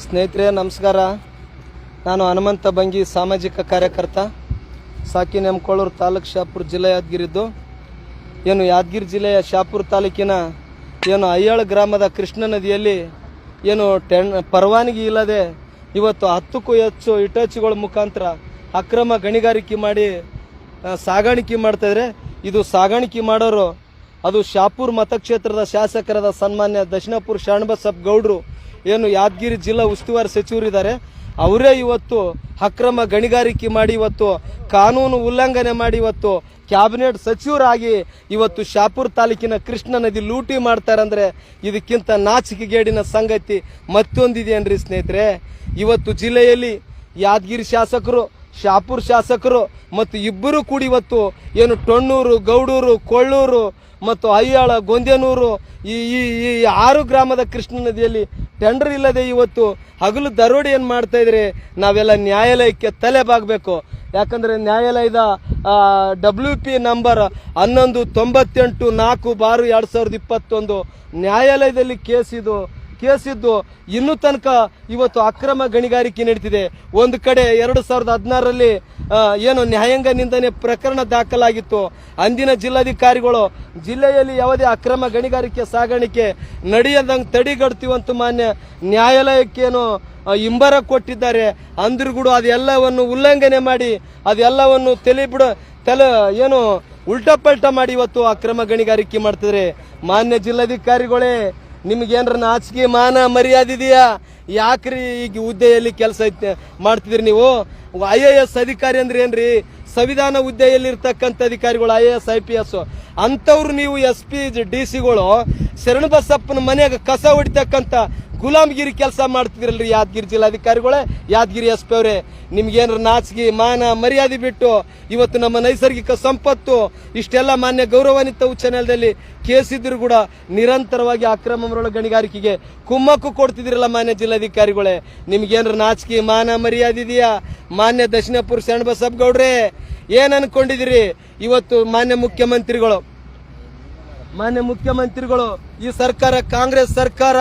ಸ್ನೇಹಿತರೆ, ನಮಸ್ಕಾರ. ನಾನು ಹನುಮಂತ ಬಂಗಿ, ಸಾಮಾಜಿಕ ಕಾರ್ಯಕರ್ತ ಸಾಕಿ ನೆಮ್ಕೊಳ್ಳೂರು ತಾಲೂಕು ಶಾಪುರ ಜಿಲ್ಲೆ ಯಾದಗಿರಿದ್ದು. ಏನು ಯಾದಗಿರಿ ಜಿಲ್ಲೆಯ ಶಾಪುರ ತಾಲೂಕಿನ ಏನು ಅಯ್ಯಾಳ ಗ್ರಾಮದ ಕೃಷ್ಣ ನದಿಯಲ್ಲಿ ಏನು ಟೆನ್ ಪರವಾನಗಿ ಇಲ್ಲದೆ ಇವತ್ತು ಹತ್ತಕ್ಕೂ ಹೆಚ್ಚು ಇಟಾಚಿಗಳ ಮುಖಾಂತರ ಅಕ್ರಮ ಗಣಿಗಾರಿಕೆ ಮಾಡಿ ಸಾಗಾಣಿಕೆ ಮಾಡ್ತಾಯಿದ್ರೆ ಇದು ಸಾಗಾಣಿಕೆ ಮಾಡೋರು ಅದು ಶಾಪುರ್ ಮತಕ್ಷೇತ್ರದ ಶಾಸಕರಾದ ಸನ್ಮಾನ್ಯ ದಕ್ಷಿಣಪುರ ಶಾಣಬಸಪ್ಪ ಗೌಡ್ರು ಏನು ಯಾದಗಿರಿ ಜಿಲ್ಲಾ ಉಸ್ತುವಾರಿ ಸಚಿವರಿದ್ದಾರೆ, ಅವರೇ ಇವತ್ತು ಅಕ್ರಮ ಗಣಿಗಾರಿಕೆ ಮಾಡಿ ಇವತ್ತು, ಕಾನೂನು ಉಲ್ಲಂಘನೆ ಮಾಡಿ ಇವತ್ತು ಕ್ಯಾಬಿನೆಟ್ ಸಚಿವರಾಗಿ ಇವತ್ತು ಶಾಪುರ್ ತಾಲೂಕಿನ ಕೃಷ್ಣ ನದಿ ಲೂಟಿ ಮಾಡ್ತಾರೆ ಅಂದ್ರೆ ಇದಕ್ಕಿಂತ ನಾಚಿಕೆಗೇಡಿನ ಸಂಗತಿ ಮತ್ತೊಂದಿದೆಯೇನ್ರಿ ಸ್ನೇಹಿತರೆ? ಇವತ್ತು ಜಿಲ್ಲೆಯಲ್ಲಿ ಯಾದಗಿರಿ ಶಾಸಕರು, ಶಾಪುರ್ ಶಾಸಕರು ಮತ್ತು ಇಬ್ಬರು ಕೂಡಿ ಇವತ್ತು ಏನು ಟೊಣ್ಣೂರು, ಗೌಡೂರು, ಕೊಳ್ಳೂರು ಮತ್ತು ಅಯ್ಯಾಳ ಗೊಂದೇನೂರು ಈ ಈ ಆರು ಗ್ರಾಮದ ಕೃಷ್ಣ ನದಿಯಲ್ಲಿ ಟೆಂಡರ್ ಇಲ್ಲದೆ ಇವತ್ತು ಹಗಲು ದರೋಡೆ ಏನು ಮಾಡ್ತಾ ಇದ್ರೆ? ನಾವೆಲ್ಲ ನ್ಯಾಯಾಲಯಕ್ಕೆ ತಲೆ ಬಾಗಬೇಕು. ಯಾಕಂದರೆ ನ್ಯಾಯಾಲಯದ ಡಬ್ಲ್ಯೂ ಪಿ ನಂಬರ್ ಹನ್ನೊಂದು ತೊಂಬತ್ತೆಂಟು ನಾಲ್ಕು ಬಾರು ಎರಡು ಸಾವಿರದ ಇಪ್ಪತ್ತೊಂದು ನ್ಯಾಯಾಲಯದಲ್ಲಿ ಕೇಸ್ ಇದು ಕೇಸ್ ಇದ್ದು ಇನ್ನೂ ತನಕ ಇವತ್ತು ಅಕ್ರಮ ಗಣಿಗಾರಿಕೆ ನಡೀತಿದೆ. ಒಂದು ಕಡೆ ಎರಡು ಸಾವಿರದ ಹದಿನಾರರಲ್ಲಿ ಏನು ನ್ಯಾಯಾಂಗ ನಿಂದನೆ ಪ್ರಕರಣ ದಾಖಲಾಗಿತ್ತು. ಅಂದಿನ ಜಿಲ್ಲಾಧಿಕಾರಿಗಳು, ಜಿಲ್ಲೆಯಲ್ಲಿ ಯಾವುದೇ ಅಕ್ರಮ ಗಣಿಗಾರಿಕೆ ಸಾಗಾಣಿಕೆ ನಡೆಯದಂಗೆ ತಡೆಗಟ್ತೀವಂತ ಮಾನ್ಯ ನ್ಯಾಯಾಲಯಕ್ಕೇನು ಇಂಬರ ಕೊಟ್ಟಿದ್ದಾರೆ. ಅಂದ್ರೂ ಕೂಡ ಅದೆಲ್ಲವನ್ನು ಉಲ್ಲಂಘನೆ ಮಾಡಿ, ಅದೆಲ್ಲವನ್ನು ತಲೆ ಬಿಡ, ತಲೆ, ಏನು ಉಲ್ಟಾ ಪಲ್ಟಾ ಮಾಡಿ ಇವತ್ತು ಅಕ್ರಮ ಗಣಿಗಾರಿಕೆ ಮಾಡ್ತಿದ್ರೆ ಮಾನ್ಯ ಜಿಲ್ಲಾಧಿಕಾರಿಗಳೇ ನಿಮ್ಗೇನ್ರ ನಾಚಿಕೆ, ಮಾನ, ಮರ್ಯಾದೆ ಇದೆಯಾ? ಯಾಕ್ರಿ ಈಗ ಹುದ್ದೆಯಲ್ಲಿ ಕೆಲಸ ಮಾಡ್ತಿದ್ರಿ ನೀವು? ಐ ಎ ಎಸ್ ಅಧಿಕಾರಿ ಅಂದ್ರೆ ಏನ್ರಿ? ಸಂವಿಧಾನ ಹುದ್ದೆಯಲ್ಲಿ ಇರ್ತಕ್ಕಂತ ಅಧಿಕಾರಿಗಳು, I A S, I P S. ಅಂಥವ್ರು ನೀವು ಎಸ್ ಪಿ, ಡಿ ಸಿಗಳು ಶರಣಬಸಪ್ಪನ ಮನೆಯಾಗ ಕಸ ಹೊಡಿತಕ್ಕಂಥ ಗುಲಾಮಗಿರಿ ಕೆಲಸ ಮಾಡ್ತಿದ್ರಲ್ರಿ ಯಾದಗಿರಿ ಜಿಲ್ಲಾಧಿಕಾರಿಗಳೇ? ಯಾದಗಿರಿ ಎಸ್ ಪಿ ಅವರೇ, ನಿಮ್ಗೇನಾರ ನಾಚಿಕೆ ಮಾನ ಮರ್ಯಾದೆ ಬಿಟ್ಟು ಇವತ್ತು ನಮ್ಮ ನೈಸರ್ಗಿಕ ಸಂಪತ್ತು, ಇಷ್ಟೆಲ್ಲ ಮಾನ್ಯ ಗೌರವಾನ್ವಿತ ಉಚ್ಚ ನ್ಯಾಯಾಲಯದಲ್ಲಿ ಕೇಸ್ ಇದ್ರು ಕೂಡ ನಿರಂತರವಾಗಿ ಅಕ್ರಮ ಗಣಿಗಾರಿಕೆಗೆ ಕುಮ್ಮಕ್ಕು ಕೊಡ್ತಿದ್ರಲ್ಲ ಮಾನ್ಯ ಜಿಲ್ಲಾಧಿಕಾರಿಗಳೇ. ನಿಮ್ಗೇನಾರ ನಾಚಿಕೆ ಮಾನ ಮರ್ಯಾದೆ ಇದೆಯಾ? ಮಾನ್ಯ ದಕ್ಷಿಣಪುರ ಗೌಡ್ರೇ ಏನ್ ಅನ್ಕೊಂಡಿದಿರಿ ಇವತ್ತು ಮಾನ್ಯ ಮುಖ್ಯಮಂತ್ರಿಗಳು ಮಾನ್ಯ ಮುಖ್ಯಮಂತ್ರಿಗಳು ಈ ಸರ್ಕಾರ, ಕಾಂಗ್ರೆಸ್ ಸರ್ಕಾರ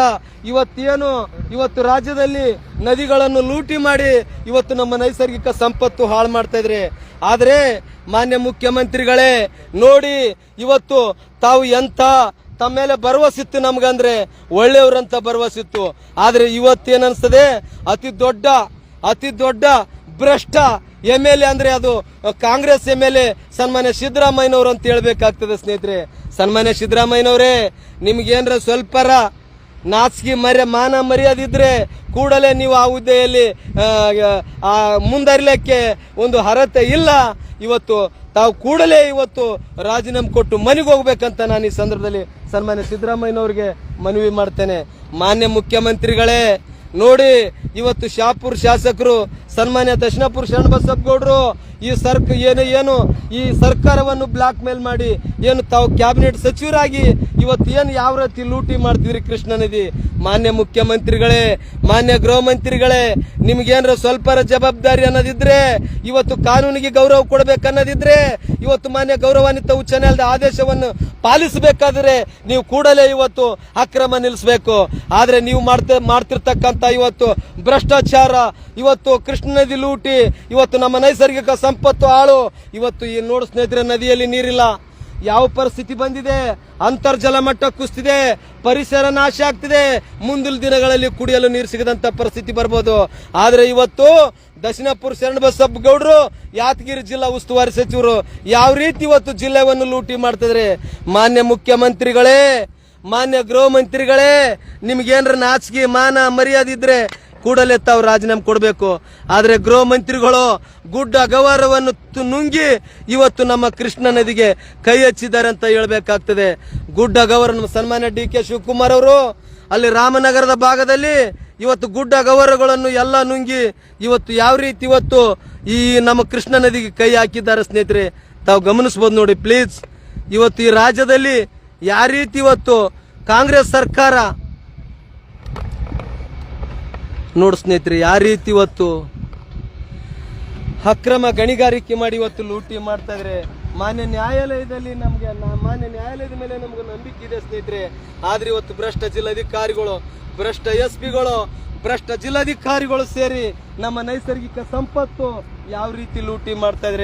ಇವತ್ತೇನು, ಇವತ್ತು ರಾಜ್ಯದಲ್ಲಿ ನದಿಗಳನ್ನು ಲೂಟಿ ಮಾಡಿ ಇವತ್ತು ನಮ್ಮ ನೈಸರ್ಗಿಕ ಸಂಪತ್ತು ಹಾಳು ಮಾಡ್ತಾ ಇದ್ರೆ. ಆದರೆ ಮಾನ್ಯ ಮುಖ್ಯಮಂತ್ರಿಗಳೇ, ನೋಡಿ ಇವತ್ತು ತಾವು ಎಂತ ತಮ್ಮ ಮೇಲೆ ಭರವಸಿತ್ತು ನಮ್ಗಂದ್ರೆ, ಒಳ್ಳೆಯವ್ರಂತ ಭರವಸಿತ್ತು. ಆದ್ರೆ ಇವತ್ತೇನನ್ಸ್ತದೆ ಅತಿ ದೊಡ್ಡ ಅತಿ ದೊಡ್ಡ ಭ್ರಷ್ಟ ಎಂ ಎಲ್ ಎ ಅಂದ್ರೆ ಅದು ಕಾಂಗ್ರೆಸ್ ಎಂ ಎಲ್ ಎ ಸನ್ಮಾನ್ಯ ಸಿದ್ದರಾಮಯ್ಯನವರು ಅಂತ ಹೇಳ್ಬೇಕಾಗ್ತದೆ ಸ್ನೇಹಿತರೆ. ಸನ್ಮಾನ್ಯ ಸಿದ್ದರಾಮಯ್ಯನವರೇ, ನಿಮ್ಗೇನರ ಸ್ವಲ್ಪರ ನಾಚಿಕೆ ಮರ್ಯ, ಮಾನ ಮರ್ಯಾದಿದ್ರೆ ಕೂಡಲೇ ನೀವು ಆ ಹುದ್ದೆಯಲ್ಲಿ ಮುಂದರಿಲಿಕ್ಕೆ ಒಂದು ಅರ್ಹತೆ ಇಲ್ಲ. ಇವತ್ತು ತಾವು ಕೂಡಲೇ ಇವತ್ತು ರಾಜೀನಾಮೆ ಕೊಟ್ಟು ಮನೆಗೆ ಹೋಗ್ಬೇಕಂತ ನಾನು ಈ ಸಂದರ್ಭದಲ್ಲಿ ಸನ್ಮಾನ್ಯ ಸಿದ್ದರಾಮಯ್ಯನವ್ರಿಗೆ ಮನವಿ ಮಾಡ್ತೇನೆ. ಮಾನ್ಯ ಮುಖ್ಯಮಂತ್ರಿಗಳೇ, ನೋಡಿ, ಇವತ್ತು ಶಾಪುರ್ ಶಾಸಕರು, ಸನ್ಮಾನ್ಯ ದಕ್ಷಿಣಪುರ ಶರಣಬಸಪ್ಪ ಗೌಡ್ರು ಈ ಸರ್ಕ ಏನು ಏನು, ಈ ಸರ್ಕಾರವನ್ನು ಬ್ಲಾಕ್ ಮೇಲ್ ಮಾಡಿ, ಏನು ತಾವು ಕ್ಯಾಬಿನೆಟ್ ಸಚಿವರಾಗಿ ಇವತ್ತು ಏನು ಯಾವ ರೀತಿ ಲೂಟಿ ಮಾಡ್ತಿದ್ರಿ ಕೃಷ್ಣ ನದಿ? ಮಾನ್ಯ ಮುಖ್ಯಮಂತ್ರಿಗಳೇ, ಮಾನ್ಯ ಗೃಹ ಮಂತ್ರಿಗಳೇ, ನಿಮ್ಗೇನಾರ ಸ್ವಲ್ಪರ ಜವಾಬ್ದಾರಿ ಅನ್ನೋದಿದ್ರೆ, ಇವತ್ತು ಕಾನೂನಿಗೆ ಗೌರವ ಕೊಡಬೇಕನ್ನೋದಿದ್ರೆ ಇವತ್ತು ಮಾನ್ಯ ಗೌರವಾನ್ವಿತ ಉಚ್ಚ ನ್ಯಾಯಾಲಯದ ಆದೇಶವನ್ನು ಪಾಲಿಸಬೇಕಾದ್ರೆ ನೀವು ಕೂಡಲೇ ಇವತ್ತು ಅಕ್ರಮ ನಿಲ್ಲಿಸಬೇಕು ಆದ್ರೆ ನೀವು ಮಾಡ್ತಾ, ಮಾಡ್ತಿರ್ತಕ್ಕಂಥ ಇವತ್ತು ಭ್ರಷ್ಟಾಚಾರ, ಇವತ್ತು ಕೃಷ್ಣ ನದಿ ಲೂಟಿ, ಇವತ್ತು ನಮ್ಮ ನೈಸರ್ಗಿಕ ಸಂಪತ್ತು ಆಳು. ಇವತ್ತು ಈ ನೋಡು ಸ್ನೇಹಿತರೆ, ನದಿಯಲ್ಲಿ ನೀರಿಲ್ಲ. ಯಾವ ಪರಿಸ್ಥಿತಿ ಬಂದಿದೆ? ಅಂತರ್ಜಲ ಮಟ್ಟ ಕುಸ್ತಿದೆ ಪರಿಸರ ನಾಶ ಆಗ್ತಿದೆ. ಮುಂದಿನ ದಿನಗಳಲ್ಲಿ ಕುಡಿಯಲು ನೀರು ಸಿಗದಂತ ಪರಿಸ್ಥಿತಿ ಬರ್ಬೋದು. ಆದ್ರೆ ಇವತ್ತು ದಕ್ಷಿಣಪುರ ಶರಣಬಸಪ್ಪ ಗೌಡರು, ಯಾದಗಿರಿ ಜಿಲ್ಲಾ ಉಸ್ತುವಾರಿ ಸಚಿವರು ಯಾವ ರೀತಿ ಇವತ್ತು ಜಿಲ್ಲೆಯನ್ನು ಲೂಟಿ ಮಾಡ್ತಿದ್ರೆ ಮಾನ್ಯ ಮುಖ್ಯಮಂತ್ರಿಗಳೇ, ಮಾನ್ಯ ಗೃಹ ಮಂತ್ರಿಗಳೇ, ನಿಮ್ಗೇನ್ರ ನಾಚಿಕೆ, ಮಾನ, ಮರ್ಯಾದೆ ಇದ್ರೆ ಕೂಡಲೇ ತಾವು ರಾಜೀನಾಮೆ ಕೊಡಬೇಕು. ಆದರೆ ಗೃಹ ಮಂತ್ರಿಗಳು ಗುಡ್ಡ ಅಗವಾರವನ್ನು ನುಂಗಿ ಇವತ್ತು ನಮ್ಮ ಕೃಷ್ಣ ನದಿಗೆ ಕೈ ಹಚ್ಚಿದ್ದಾರೆ ಅಂತ ಹೇಳಬೇಕಾಗ್ತದೆ. ಗುಡ್ಡ ಗವರ ನಮ್ಮ ಸನ್ಮಾನ್ಯ ಡಿ ಕೆ ಶಿವಕುಮಾರ್ ಅವರು ಅಲ್ಲಿ ರಾಮನಗರದ ಭಾಗದಲ್ಲಿ ಇವತ್ತು ಗುಡ್ಡ ಗೌರವಗಳನ್ನು ಎಲ್ಲ ನುಂಗಿ ಇವತ್ತು ಯಾವ ರೀತಿ ಇವತ್ತು ಈ ನಮ್ಮ ಕೃಷ್ಣ ನದಿಗೆ ಕೈ ಹಾಕಿದ್ದಾರೆ ಸ್ನೇಹಿತರೆ, ತಾವು ಗಮನಿಸ್ಬೋದು ನೋಡಿ ಪ್ಲೀಸ್ ಇವತ್ತು ಈ ರಾಜ್ಯದಲ್ಲಿ ಯಾವ ರೀತಿ ಇವತ್ತು ಕಾಂಗ್ರೆಸ್ ಸರ್ಕಾರ ನೋಡು ಸ್ನೇಹಿತರೆ, ಯಾವ ರೀತಿ ಇವತ್ತು ಅಕ್ರಮ ಗಣಿಗಾರಿಕೆ ಮಾಡಿ ಇವತ್ತು ಲೂಟಿ ಮಾಡ್ತಾ ಇದ್ರೆ. ಮಾನ್ಯ ನ್ಯಾಯಾಲಯದಲ್ಲಿ ನಮ್ಗೆ ಮಾನ್ಯ ನ್ಯಾಯಾಲಯದ ಮೇಲೆ ನಮ್ಗೆ ನಂಬಿಕೆ ಇದೆ ಸ್ನೇಹಿತರೆ. ಆದ್ರೆ ಇವತ್ತು ಭ್ರಷ್ಟ ಜಿಲ್ಲಾಧಿಕಾರಿಗಳು, ಭ್ರಷ್ಟ ಎಸ್ ಪಿಗಳು ಭ್ರಷ್ಟ ಜಿಲ್ಲಾಧಿಕಾರಿಗಳು ಸೇರಿ ನಮ್ಮ ನೈಸರ್ಗಿಕ ಸಂಪತ್ತು ಯಾವ ರೀತಿ ಲೂಟಿ ಮಾಡ್ತಾ